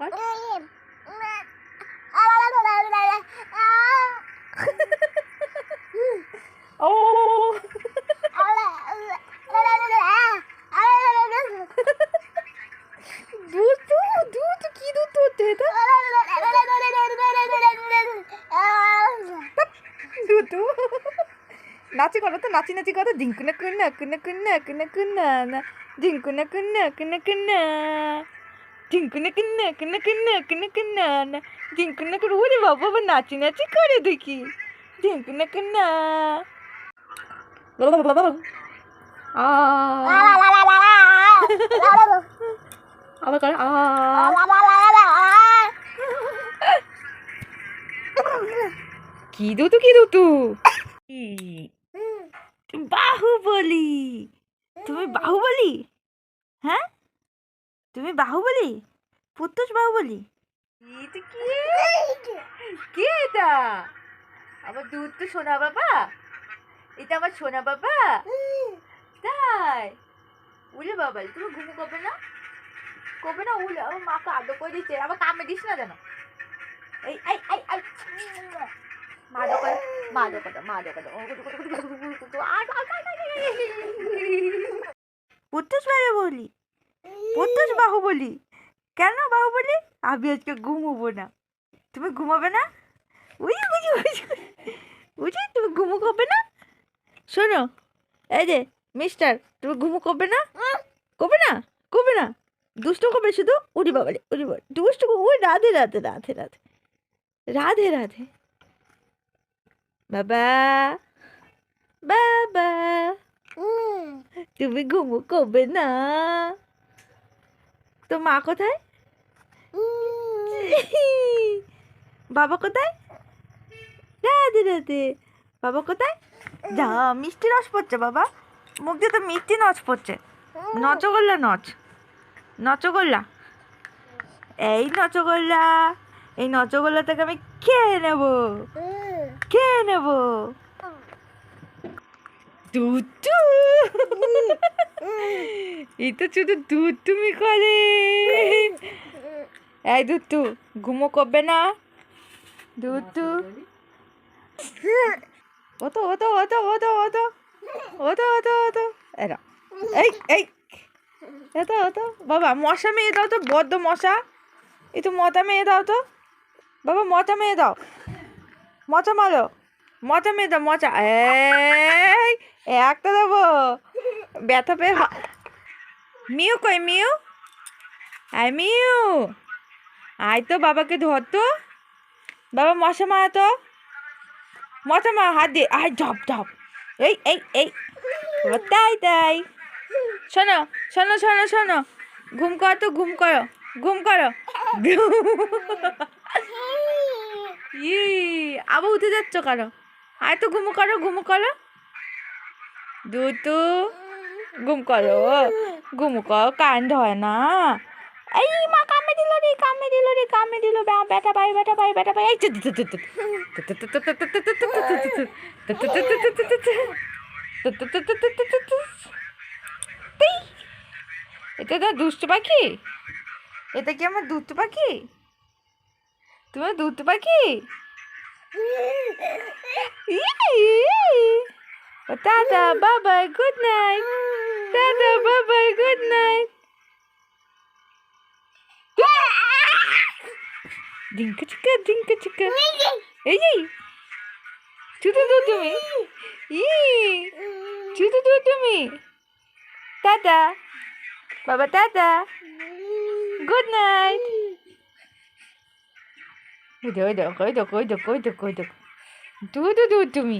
কর ও দুধু দুধু কি দুধ হচ্ছে এটা দুধু নাচি করো তো নাচি নাচি করো ঝিঙ্কুনা কুন্না কুন্না কুন্না কুন্না কুন্না না ঝিঙ্কুনা কুন্না কুন্না কুন্না ঝিঙ্কুনা কুন্না কুন্না কুন্না কুন্না কুন্না না ঝিঙ্কুনা করে ওরে বাবা আবার নাচি নাচি করে দেখি ঝিঙ্কুনা কুন্না আবার করে আ কি দুতু কি দুতু বাহুবলি তুমি বাহুবলি হ্যাঁ তুমি বাহুবলি পুত্তুষ বাহুবলি কি এটা আমার দুধ তো সোনা বাবা এটা আমার সোনা বাবা তাই উলে বাবা তুমি ঘুমু কবে না কবে না উলে আমার মাকে আদর করে দিচ্ছে আবার কামে দিস না যেন এই এই এই এই মা দোকান মা দোকান মা দোকান পুত্তুষ বাহুবলি পুত্তুষ বাহুবলি। কেন বাহুবলি? আমি আজকে ঘুমোবো না। তুমি ঘুমাবে না? উই বুঝি বুঝি বুঝি তুমি ঘুমো করবে না? শোনো এই যে মিস্টার তুমি ঘুমো করবে না? করবে না? করবে না? দুষ্ট করবে শুধু? উড়ি বাবারে উড়ি বাবা দুষ্ট ওই রাধে রাধে রাধে রাধে। রাধে রাধে। বাবা বাবা তুমি ঘুমো করবে না? তো মা কোথায়? বাবা কোথায়? রাধে রাধে। বাবা কোথায়? যা মিষ্টি রস পড়ছে বাবা। মুখ দিয়ে তো মিষ্টি নচ পড়ছে। নচগোল্লা নচ। নচগোল্লা। এই নচগোল্লা এই নচগোল্লা থেকে আমি খেয়ে নেব। খেয়ে নেব। দুধু এই তো শুধু দুধ তুমি করে এই দুধু ঘুমো করবে না। দুধু ওতো ওতো ওতো ওতো ওতো। ওতো ওতো ওতো। এরা এই এই। এতো, ওতো। বাবা, মশা মেয়ে দাও তো, বড্ড মশা। এই তো মশা মেয়ে দাও তো। বাবা মশা মেয়ে দাও। মচা মারো। মশা মেয়ে দাও মচা এই একটা দেবো। ব্যথা পেয়ে মিউ কই, মিউ? আয় মিউ। আয় তো বাবাকে ধর তো। বাবা, মশা মারা তো। মশা মারা, হাত দিয়ে। আয়, ঝপ ঝপ। এই এই এই। তাই তাই। শোনো শোনো শোনো শোনো। ঘুম করো তো, ঘুম করো। ঘুম করো। ই, আবার উঠে যাচ্ছ কারও আয় তো, ঘুমো করো ঘুমো করো। দুতু ঘুম করো ঘুমো করো কারেন্ট হয় না। এই মা কামে দিল রে কামে দিল রে কামে দিল। বেটা পাই বেটা পাই বেটা পাই এই। এটা তো দুষ্টু পাখি। এটা কি আমার দুষ্টু পাখি? তুমি দুষ্টু পাখি? ও, tata Babai good night. Tata Babai good night ডিঙ্কা চিকা ডিঙ্কা চিকা এই যে ছুটু দু তুমি ই ছুটু দু তুমি টাটা বাবা টাটা গুড নাইট ওই দেখো ওই দেখো ওই দেখো ওই দেখো ওই দেখো দু দু দু তুমি